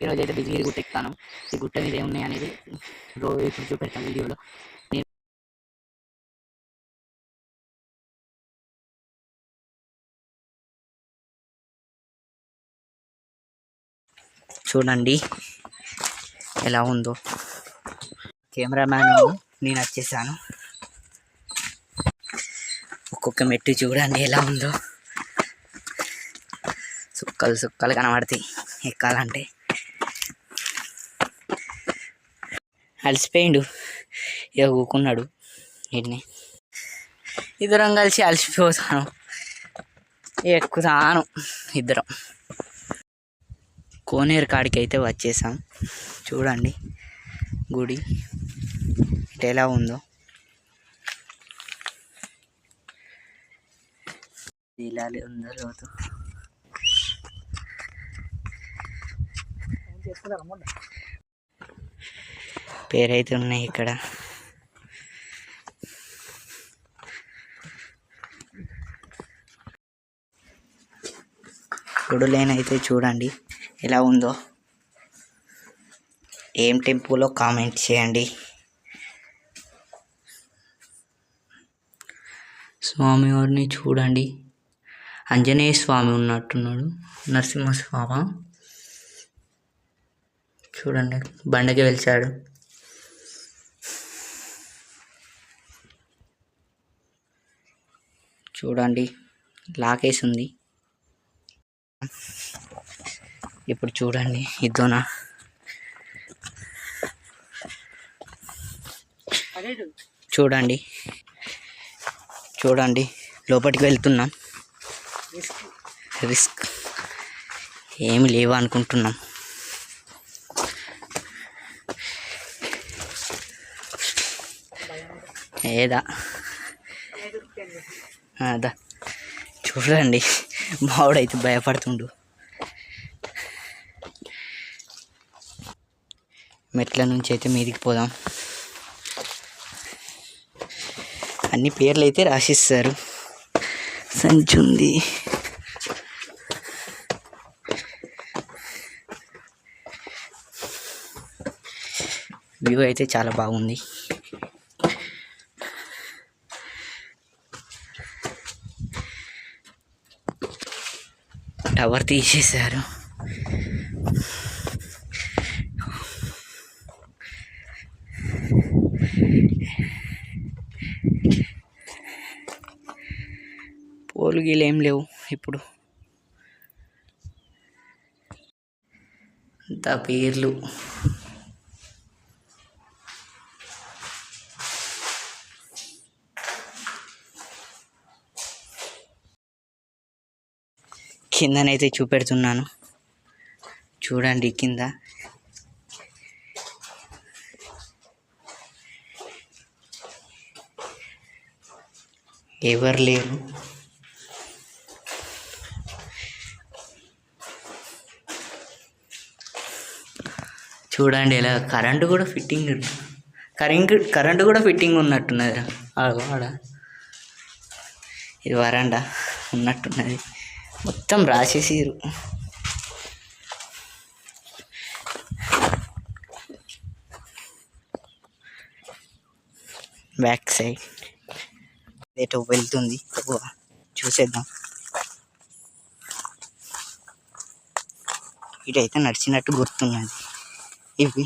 ఈరోజు అయితే బిజిగిరి గుట్ట ఎక్కుతాను ఈ గుట్ట మీద ఏమున్నాయి అనేది రోజు ఇప్పుడు చూపెడతాను వీడియోలో చూడండి ఎలా ఉందో. కెమెరామ్యాన్ నేను వచ్చేసాను. ఒక్కొక్క మెట్టు చూడండి ఎలా ఉందో. సుక్కలు సుక్కలు కనబడతాయి ఎక్కాలంటే. అలసిపోయిండు. ఇక ఊకున్నాడు వీటిని ఇద్దరం కలిసి అలసిపోతాను. ఎక్కుతాను ఇద్దరం. కోనేరు కాడికి అయితే వచ్చేసాం. చూడండి గుడి ఇటు ఎలా ఉందో. ఇలా ఉందో లోతు. పేరైతే ఉన్నాయి ఇక్కడ. గుడులేనైతే చూడండి ఎలా ఉందో. ఏం టెంపులో కామెంట్ చేయండి. స్వామివారిని చూడండి. ఆంజనేయ స్వామి ఉన్నట్టున్నాడు నరసింహస్వామి. చూడండి బండకి వెలిచాడు. చూడండి లాకేసి ఉంది ఇప్పుడు చూడండి ఇద్దోనా చూడండి చూడండి లోపలికి వెళ్తున్నాం. రిస్క్. ఏమి లేవు అనుకుంటున్నాం. ఏదా. అదా చూడండి. మావాడైతే భయపడుతుండు. మెట్ల నుంచి అయితే మీదికి పోదాం. అన్ని పేర్లు అయితే రాసిస్తారు. సంచుంది. వ్యూ అయితే చాలా బాగుంది. టవర్ తీసేశారు. పోలు గీలు ఏం లేవు ఇప్పుడు. అంతా పేర్లు. కిందనైతే చూపెడుతున్నాను. చూడండి కింద. ఎవరు లేరు? చూడండి ఇలా కరెంటు కూడా ఫిట్టింగ్ కరెంట్ కరెంటు కూడా ఫిట్టింగ్ ఉన్నట్టున్నది ఆడ ఆడ. ఇది వరండా ఉన్నట్టున్నది. మొత్తం రాసేసిరు బ్యాక్ సైడ్ ఏటో వెళ్తుంది. చూసేద్దాం. ఇటైతే నడిచినట్టు గుర్తున్నది. ఇవి.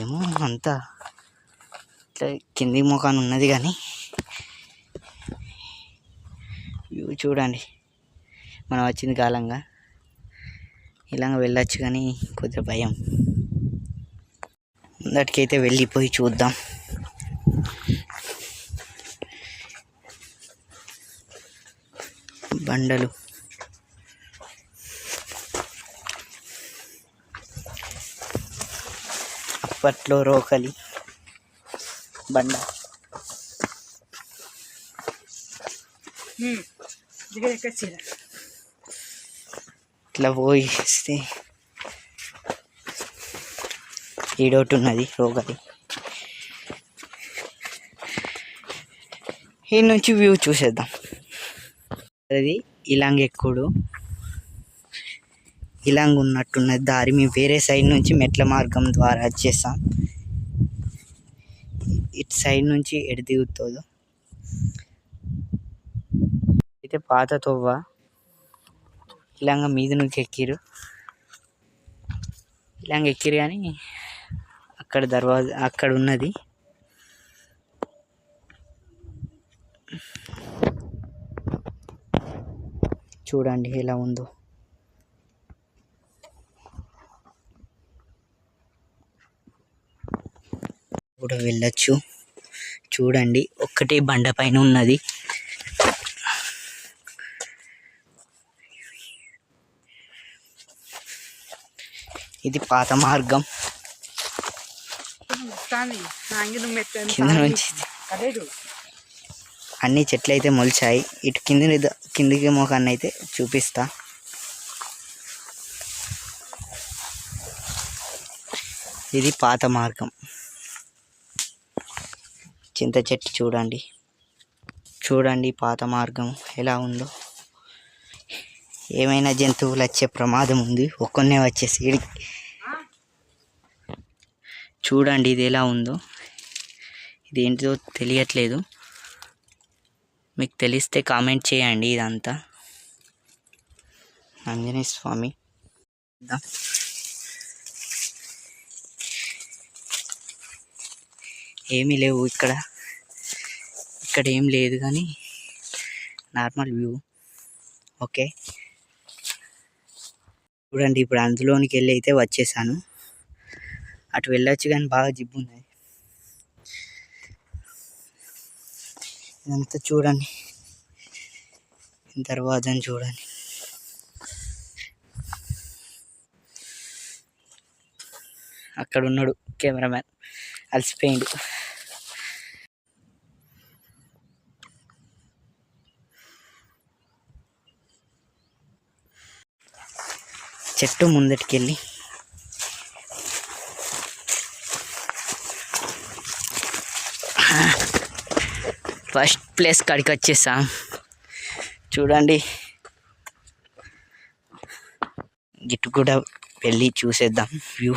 ఏమో అంతా. కింది ముఖాన్ని ఉన్నది కానీ వ్యూ చూడండి. మనం వచ్చింది కాలంగా ఇలాగ వెళ్ళచ్చు కానీ కొద్దిగా భయం. ముందటికైతే వెళ్ళిపోయి చూద్దాం. బండలు. అప్పట్లో రోకలి. బండ. ఇట్లా పోయిస్తే ఈడోటి ఉన్నది రోగలి ఈ నుంచి వ్యూ చూసేద్దాం. అది ఇలాంగ్ ఎక్కుడు. ఇలాంగ్ ఉన్నట్టున్నది దారి. మేము వేరే సైడ్ నుంచి మెట్ల మార్గం ద్వారా వచ్చేసాం ఇటు సైడ్ నుంచి ఎటు దిగుతుందో. అయితే పాత తొవ్వ. ఇలాగా మీద నుంచి ఎక్కిరు ఇలాగ ఎక్కిరు కానీ అక్కడ దర్వాజా అక్కడ ఉన్నది. చూడండి ఎలా ఉందో. కూడా వెళ్ళొచ్చు. చూడండి ఒక్కటే బండ పైన ఉన్నది. ఇది పాత మార్గం. కింద నుంచి. అన్ని చెట్లు అయితే మొలిచాయి. ఇటు కింది కిందికి మోకాన్ని అయితే చూపిస్తా. ఇది పాత మార్గం. చింత చెట్టు చూడండి. చూడండి పాత మార్గం ఎలా ఉందో. ఏమైనా జంతువులు వచ్చే ప్రమాదం ఉంది. ఒక్కనే వచ్చేసి చూడండి ఇది ఎలా ఉందో. ఇది తెలియట్లేదు. మీకు తెలిస్తే కామెంట్ చేయండి ఇదంతా. ఆంజనేయ స్వామి. ఏమీ లేవు ఇక్కడ. ఇక్కడ ఏం లేదు కానీ నార్మల్ వ్యూ. ఓకే. చూడండి ఇప్పుడు అందులోనికి వెళ్ళి అయితే వచ్చేసాను. అటు వెళ్ళొచ్చు కానీ బాగా జిబ్బు ఉన్నది ఇదంతా చూడండి. తర్వాత చూడండి. అక్కడ ఉన్నాడు కెమెరామ్యాన్. అలసిపోయిండు. చెట్టు ముందటికెళ్ళి. ఫస్ట్ ప్లేస్ కాడికి వచ్చేసాం చూడండి. గిట్టు కూడా వెళ్ళి చూసేద్దాం వ్యూ.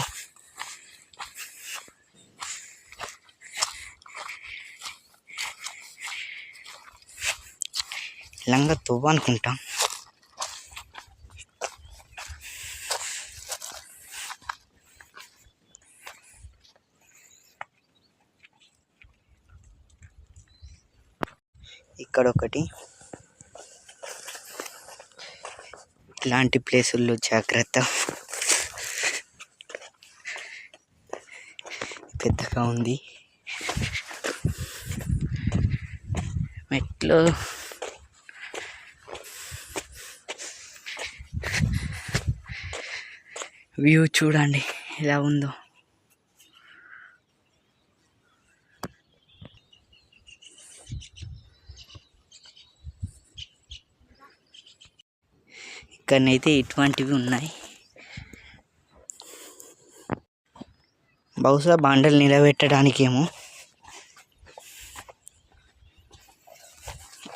లంగా తువ్వ అనుకుంటాం ఇక్కడ ఒకటి ఇలాంటి ప్లేసుల్లో జాగ్రత్త. పెద్దగా ఉంది. మెట్లు. వ్యూ చూడండి ఎలా ఉందో. ఇక్కడనైతే ఇటువంటివి ఉన్నాయి. బహుశా బాండలు నిలబెట్టడానికేమో.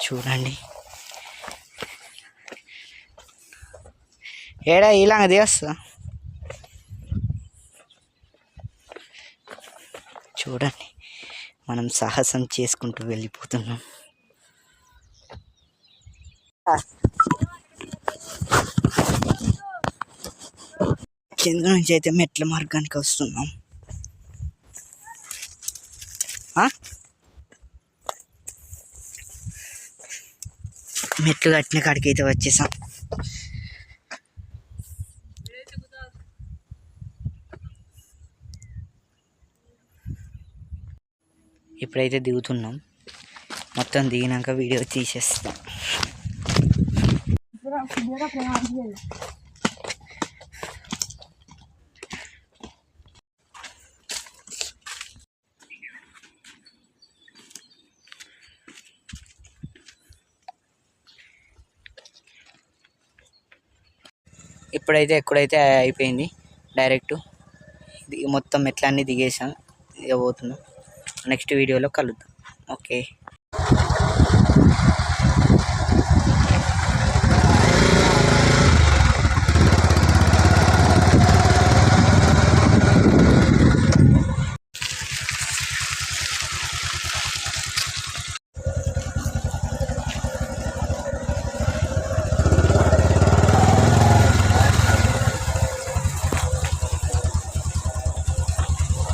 చూడండి. ఏడా ఇలాగ దిగస్తా? చూడండి. మనం సాహసం చేసుకుంటూ వెళ్ళిపోతున్నాం. కింద నుంచి అయితే మెట్ల మార్గానికి వస్తున్నాం. మెట్లు కట్టిన కాడికి అయితే వచ్చేసాం. ఇప్పుడైతే దిగుతున్నాం. మొత్తం దిగినాక వీడియో తీసేస్తాం. ఇప్పుడైతే ఎక్కడైతే అయిపోయింది డైరెక్ట్ మొత్తం మొత్తం మెట్లన్నీ దిగేసాం ఇక పోతున్నాం. నెక్స్ట్ వీడియోలో కలుద్దాం. ఓకే.